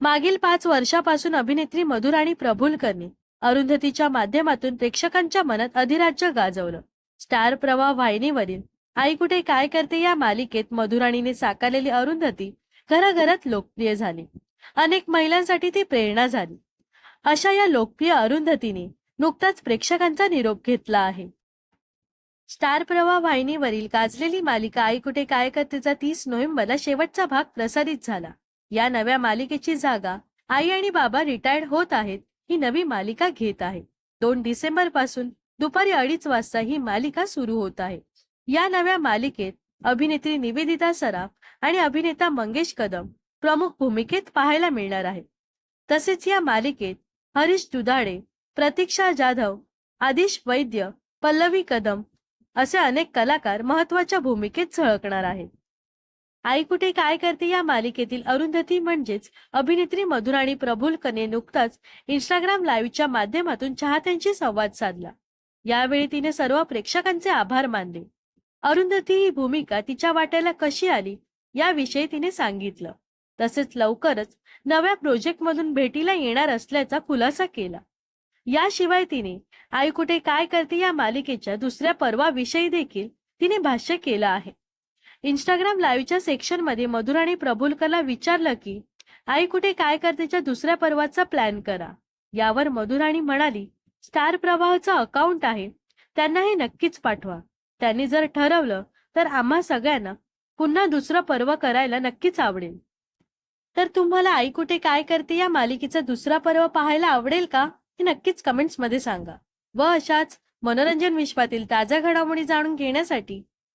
मागील पाच वर्षापासून अभिनेत्री मधुराणी प्रभुलकरनी अरुंधतीच्या माध्यमातून प्रेक्षकांच्या मनात अधिराज्य गाजवलं. स्टार प्रवाह वाहिनीवरील आई कुठे काय करते या मालिकेत मधुराणीने साकारलेली अरुंधती घराघरात लोकप्रिय झाली. अनेक महिलांसाठी ती प्रेरणा झाली. अशा या लोकप्रिय अरुंधतीने नुकताच प्रेक्षकांचा निरोप घेतला आहे. स्टार प्रवाह वाहिनीवरील गाजलेली मालिका आई कुठे काय करतेचा तीस नोव्हेंबरला शेवटचा भाग प्रसारित झाला. या नव्या मालिकेची जागा आई आणि बाबा रिटायर्ड होत आहेत ही नवी मालिका घेत आहे दोन डिसेंबरपासून दुपारी अडीच वाजता ही मालिका सुरू होत आहे. या नव्या मालिकेत अभिनेत्री निवेदिता सराफ आणि अभिनेता मंगेश कदम प्रमुख भूमिकेत पाहायला मिळणार आहे तसेच या मालिकेत हरीश दुधाडे प्रतीक्षा जाधव आदिश वैद्य पल्लवी कदम असे अनेक कलाकार महत्त्वाच्या भूमिकेत झळकणार आहेत. आई कुठे काय करते या मालिकेतील अरुंधती म्हणजेच अभिनेत्री मधुराणी प्रभुलकने नुकताच इंस्टाग्राम लाईव्हच्या माध्यमातून चाहत्यांशी संवाद साधला. यावेळी तिने सर्व प्रेक्षकांचे आभार मानले. अरुंधती ही भूमिका तिच्या वाट्याला कशी आली याविषयी तिने सांगितलं. तसेच लवकरच नव्या प्रोजेक्टमधून भेटीला येणार असल्याचा खुलासा केला. याशिवाय तिने आई कुठे काय करते या मालिकेच्या दुसऱ्या पर्वाविषयी देखील तिने भाष्य केलं आहे. इंस्टाग्राम लाईव्हच्या सेक्शनमध्ये मधुराणी प्रभुलकरला विचारलं की आई कुठे काय करतेच्या दुसऱ्या पर्वाचा प्लॅन करा. यावर मधुराणी म्हणाली स्टार प्रवाहचं अकाउंट आहे. त्यांना हे नक्कीच पाठवा. त्यांनी जर ठरवलं तर आम्हा सगळ्यांना पुन्हा दुसरं पर्व करायला नक्कीच आवडेल. तर तुम्हाला आई कुठे काय करते या मालिकेचा दुसरा पर्व पाहायला आवडेल का? हे नक्कीच कमेंट्समध्ये सांगा. व अशाच मनोरंजन विश्वातील ताज्या घडामोडी जाणून घेण्यासाठी